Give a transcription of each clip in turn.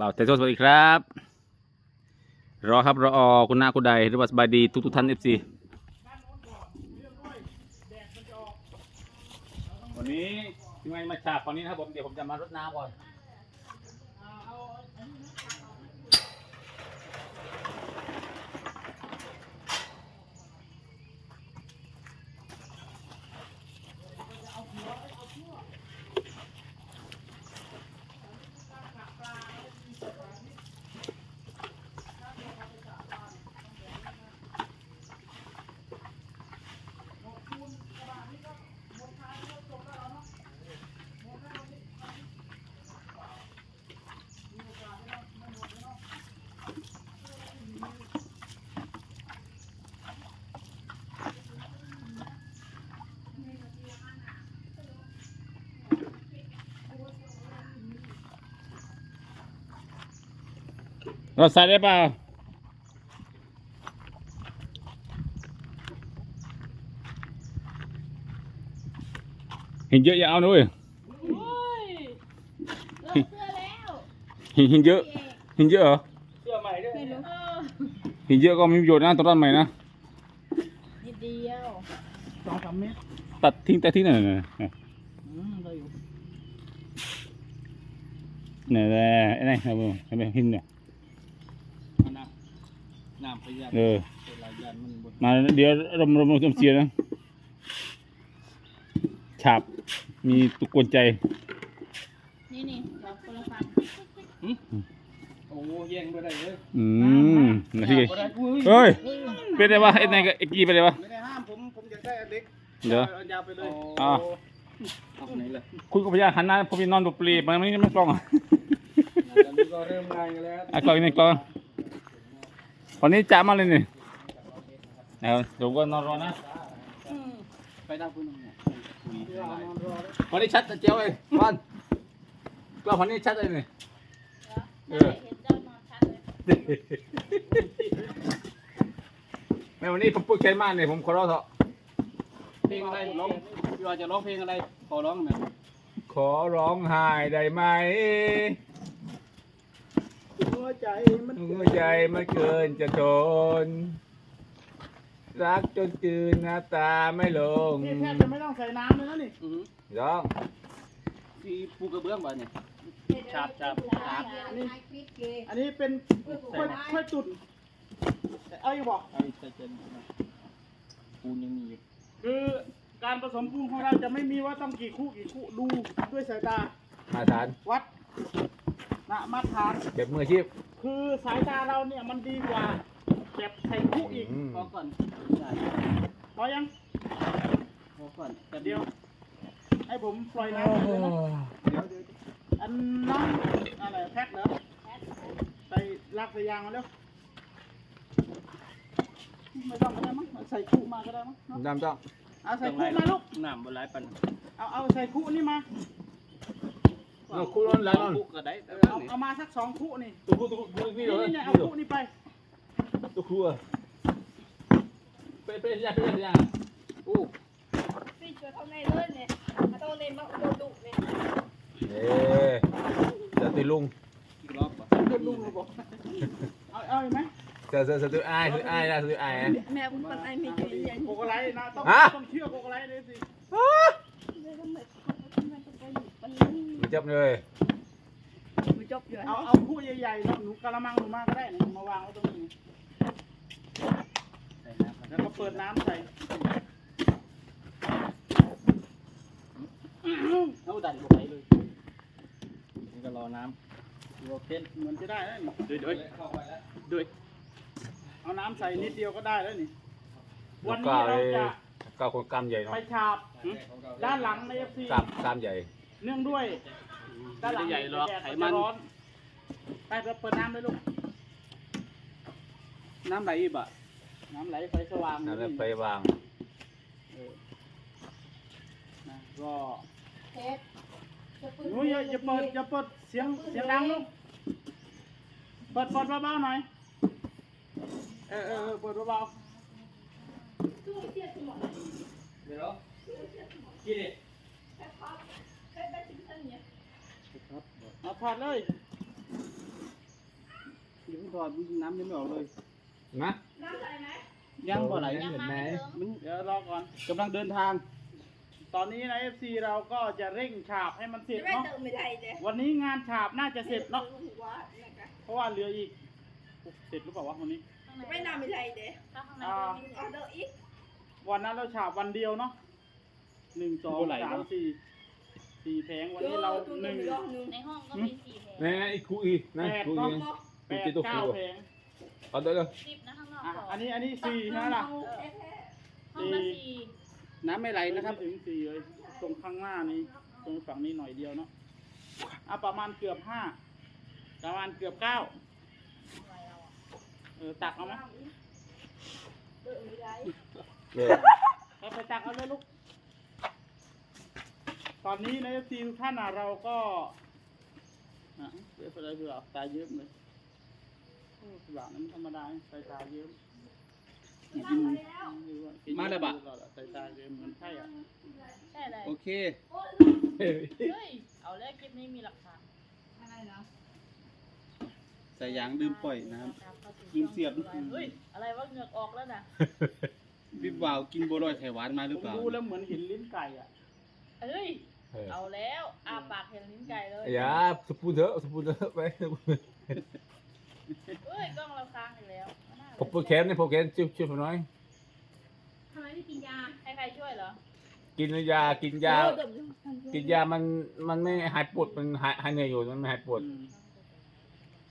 บ่าวเตโซสวัสดีครับ รอครับรออคุณนาคุณใดหรือว่าสบายดีทุกทุกๆท่านเอฟซีวันนี้ที่ไม่มาฉากวันนี้นะครับผมเดี๋ยวผมจะมารดน้ำก่อน เราใส่ได้เปล่าเห็นเยอะอย่าเอาด้วยโอ้ยเลิกเสื้อแล้วเห็นเห็นเยอะเห็นเยอะเหรอเสื้อใหม่ด้วยไม่รู้เออเห็นเยอะก็ไม่มีประโยชน์นะตอนนั้นใหม่นะนิดเดียวสองสามเมตรตัดทิ้งแต่ทิ้งหน่อยนะอืมได้อยู่เนี่ยแหละไอ้นี่เอาไปเอาไปหินเนี่ยเอาน้ำ น้ำประหยัดเออเวลายันมันบนมาเดี๋ยวรมรมรมเสียนะฉาบมีตุกกวนใจ นี่นี่เราคนละฟันโอ้แย่งไปได้เลยอืมนาทีบ่ได้อุ้ยเฮ้ย เป็นไงวะไอ้นายกับไอ้กี้เป็นไงวะ ไม่ได้ห้ามผมผมอยากได้อันเล็กเดี๋ยวเอายาวไปเลยอะเอาไหนเลยคุณกับพยาหันหน้าผมไปนอนดูปลีมันไม่ไม่กล้องอะตอนนี้ก็เริ่มงานกันแล้วไอ้กล้องนี่กล้อง วันนี้จ้ามาเลยนี่เอาเดี๋ยวก็นอนรอนะไปนั่งพื้นตรงนี้คุยได้วันนี้ชัดเจียวเลยวันก็วันนี้ชัดเลยนี่เออเห็นเจ้านอนชัดเลยแม่วันนี้ผมพูดแค่มากเนี่ยผมขอร้องเถอะเพลงอะไรร้องพี่ว่าจะร้องเพลงอะไรขอร้องหน่อยขอร้องไห้ได้ไหมหั วใจมันหัวใจมันเกินจะทนรักจนจืนหน้าตาไม่ลงนี่แทบจะไม่ต้องใส่น้ำเลยนะนี่อือหือร้องที่ปูกระเบื้องบ่เนี่ยฉาบฉาบฉาบอันนี้เป็นค่อยค่อยตุ่นเอาอยู่บอกไอ้ใจเย็นนะปูนยังมีอยู่คือการผสมปูนของเราจะไม่มีว่าต้องกี่คู่กี่คู่ดูด้วยสายตา มาทานวัด นะมาตรฐานแบบมืออาชีพ คือสายตาเราเนี่ยมันดีกว่าแบบใส่คู่อีกอืม พอก่อนได้พอยังพอก่อนแต่เดี๋เดียยววให้ผมปล่อยน้ำเลยนะเดี๋ยวเดี๋ยวอันน้องอะไรแพ็คเหรอใส่ลากใส่ยางมาแล้วไม่ต้องก็ได้มั้งใส่คู่มาก็ได้มั้งเนาะน้ำจ้องเอาใส่คู่มาลูก น้ำบนไหลปันเอาเอาใส่คู่นี่มา เราคุยร้อนแล้วปูก็ได้เออเอานี่เอามาสักสองคู่นี่ตุ๊กตุ๊กตุ๊กนี่นี่เหรอนี่เนี่ยเอาคู่นี่ไปตุ๊กครัวเป็นเป็นยังเป็นยังอู้พี่ช่วยเขาในเล่นเนี่ยมาต้องเล่นมาโดนดุเนี่ยเอ๊จะตีลุงอีกรอบป่ะเพื่อนลุงเลยบอกเอาเอาอีกไหมจะจะจะตีอ้ายตีอ้ายนะตีอ้ายนะแม่คุณปันไอมีจุยยันโกโกไลท์นะต้องฮะต้องเชื่อโกโกไลท์เลยสิเลยก็เหมือนคนมันจะไปอยู่ปันนี่ มันจับเลยมันจบอยู่เอาเอาคู่ใหญ่ๆเนาะหนูกะละมังหนูมาก็ได้นะมาวางไว้ตรงนี้ใส่น้ำแล้วก็เปิดน้ำใส่เอาดันลงไปเลยนี่ก็รอน้ำรอเพ้นเหมือนจะได้แล้วนี่ด้วยด้วยด้วยเอาน้ำใส่นิดเดียวก็ได้แล้วนี่ วัวันนนี้นี้เราเราจะจะก้าวคนกล้ามใหญ่เนาะไปฉาบด้านหลังในเอฟซี กล้ามกล้ามใหญ่ เนื่องด้วยด้านหลังใหญ่รอแดดไขจะมันร้อนไปเปิดน้ำเลยลูก น้ำไหลอีกอะน้ำไหลไฟสว่างนั่นแหละไปวางเออนะก็เทปหนูอย่าอย่าเปิดอย่าเปิดเสียงเสียงดังลูก เปิดเปิดเบาๆหน่อย เออเออเออเปิดเบาเดี๋ยวกินดิๆ เอาถอดเลยงถอดน้ำยังไม่ออกเลย นะน้ำใส่ไหมยังบ่ไหลเห็นไหมมันเดี๋ยวรอก่อนกำลังเดินทาง ตอนนี้ใน FC เราก็จะเร่งฉาบให้มันเสร็จจะไม่เนาะเติมไม่ได้เลยวันนี้งานฉาบน่าจะเสร็จเนาะหัวนะคะเพราะว่าเหลืออีกโอ้เสร็จหรือเปล่าวะวันนี้จะไม่นำไม่ได้เลยอ่าออเดอร์อีกวันนั้นเราฉาบวันเดียวเนาะหนึ่งสองบ่ไหลสามเนอะสี่ สี่แผงวันนี้เราหนึ่งรอบหนึ่งในห้องก็มีสี่แผงนี่นี่อีกคู่อีกนะแปดคู่เนาะอีกแปดเก้าแผงเอาเดี๋ยวเดี๋ยวสิบนะข้างนอกอะสองอันนี้อันนี้สี่ใช่ไหมล่ะห้องละสี่น้ำไม่ไหลนะครับไม่ถึงสี่เลยตรงข้างหน้านี้ ตรงฝั่งนี้หน่อยเดียวเนาะอะประมาณเกือบห้าประมาณเกือบเก้าอะไรเราอะเออตักเอาไหมเติมไม่ได้เดี๋ยวไปไปตักเอาเลยลูก ตอนนี้ในเอฟซีทุกท่านอะเราก็อะเดี๋ยวอะไรเผื่อตายเยิ้มเลยโอ้สว่างนั้นธรรมดาใส่ตาเยิ้มมาแล้วบะใส่ตาเยิ้มเหมือนไข่อะใช่เลยโอเคเฮ้ยเอาแล้วคลิปนี้มีหลักฐานอะไรนะใส่ยางลืมปล่อยนะครับลืมเสียบเฮ้ยอะไรวะเหงือกออกแล้วนะพี่บ่าวกินบัวลอยไข่หวานมาหผรือมเปล่าดูแล้วเหมือนเห็นลิ้นไก่อะเอ้ย เออเอาแล้วอาปากเห็นลิ้นไก่เลยอย่าสปูนเถอะสปูนเถอะไปเฮ้ยกล้องเราค้างอีกแล้วไม่น่าเลยผมปวดแขนนี่ปวดแขนช่วยช่วยผมหน่อยทำไมไม่กินยาให้ใครช่วยเหรอกินยากินยา กินยามันมันไม่หายปวดมันหายหายเหนื่อยอยู่มันไม่หายปวดอืม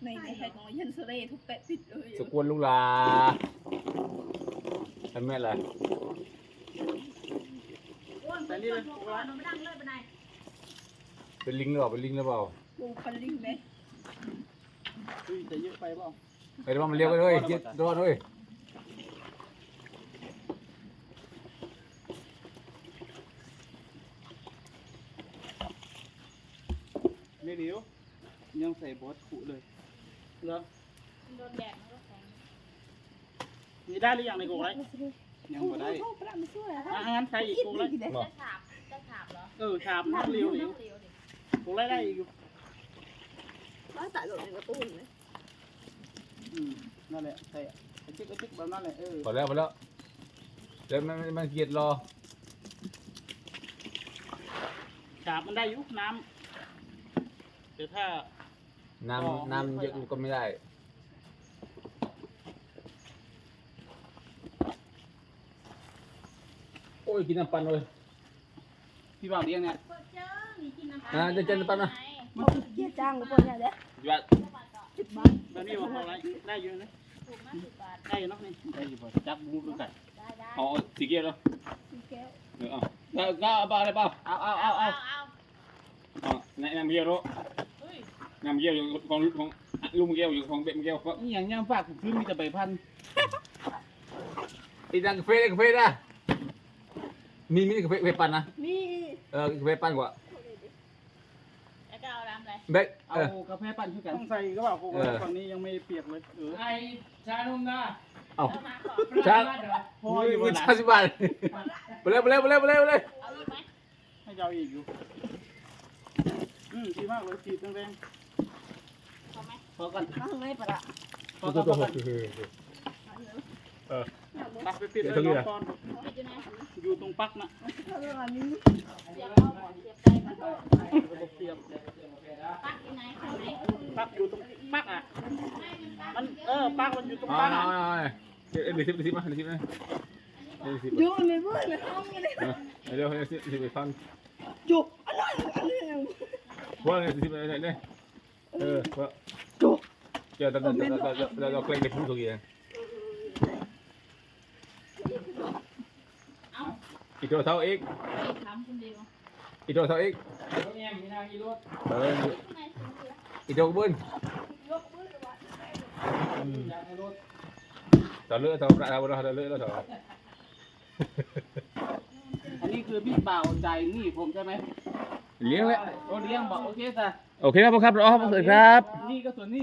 ในในไทยน้อยยันเสลทุกแปะปิดเลยสกวนลูกลาทำไมล่ะ แต่นี่เลยเป็นลิงหรือเปล่าเป็นลิงหรือเปล่าปูพันลิงไหมอุ้ยแต่เยอะไปเปล่าไปดูว่ามันเลี้ยวไปเลยเจ็ดรอดเลยไม่เลี้ยวยังใส่บอสขุเลยเหรอโดนแดดมันก็แข็งมีได้หรือยังในกรงไร ยังบ่ได้โอ้ปลาไม่ช่วยอะงั้นใส่อีกกรงไรจะฉาบจะฉาบเหรอเออฉาบน้ำเร็วเร็เร็ววเร็วดิกรงไรได้อีกอยู่ปลาตายหล่นในกระตุ้นไหมอืมนั่นแหละใส่ไอ้จิ๊กไอ้จิ๊กแบบนั้นแหละเออพอแล้วพอแล้วเดี๋ยวมันมันเกลียดรอฉาบมันได้อยุน้ำเดี๋ยวถ้าน้ำน้ำเยอะก็ไม่ได้ โอ้ ยกินน้ำปั่นเลยพี่บ่าวเลี้ยงเนี่ยอ่าเดี๋ยวเจอน้ำปั่นนะเยี่ยจ้างกับพวกเนี้ยเด้หยัดสิบบาทแบบนี้บอกอะไรได้อยู่นะถูกมากสิบบาทได้อยู่เนาะนี่ได้อยู่บ่จับมูดูกันได้ได้เอาสีเกียร์เหรอสี่แก้วเออเอาเอาเอาเอาอะไรเปล่าเอาเอาเอาเอาเอาเอาในน้ำเกียร์เหรอเฮ้ยน้ำเกียร์อยู่ของของลุงเกียร์อยู่ของเบ็ดเกียร์ก็นี่อย่างย่างฝากคือมีแต่ใบพันอีดังกาแฟได้กาแฟได้ มีมีกาแฟกาแฟปั่นนะมีเออกาแฟปั่นกว่าแล้วก็เอาน้ำอะไรเบ็ดเอาเออ กาแฟปั่นช่วยกันต้องใส่ก็เปล่าโกโก้เออ ฝั่งนี้ยังไม่เปียกเลยเออไอชานุ่มนะเอาเอามาก่อนชาพออยู่มืบ่อล่ะชาสิบบาทไปเร็วไปเร็วไปเร็วไปเร็วไปเร็วเอาอีกไหมให้ยาวอีกอยู่อืมดีมากเลยสีแดงเอาไหมพอกันข้างในปลาพอกันพอกันๆตักไปปิดเลยเดี๋ยวน้องปอนปิด อยู่ไหนอยู่ตรงปลั๊กนะข้างในมีเสียบเข้าก่อนเสียบได้ก่อนระบบเสียบปักอยู่ไหนข้างไหนปลั๊กอยู่ตรงปลั๊กอะให้มันปักมันเออปลั๊กมันอยู่ตรงอ๋อปลั๊กอ๋อะอเดี๋ยวเดี๋ยวสิบสิบมาเดี๋ยวสิบนะเดี๋ยวสิบอยู่ในมือในห้องเลยเดี๋ยวเดี๋ยวสิบสิบไปฟังจุกอันนั้นอันนี้ว่าเดี๋ยวสิบเลยเนี่ยเออว่าจุกเดี๋ยวเราเราเราเราเราเคล่งไปพูดตัวเอง อีกตัวเท่าอีกไปถามคนเดียวอีกตัวเท่าอีกแง่มีนางอีรถเออข้างในสูงเหลืออีกตัวบุญยกมือเลยว่ะยางในรถต่อเลือดต่อประเราเราเลือดเราต่ออันนี้คือพี่บ่าวใจายหนี่ผมใช่ไหมเลี้ยงแล้วโอ้เลี้ยงบอกโอเคจ้ะโอเคครับผมครับรอครับผมครับนี่ก็ส่วนนี้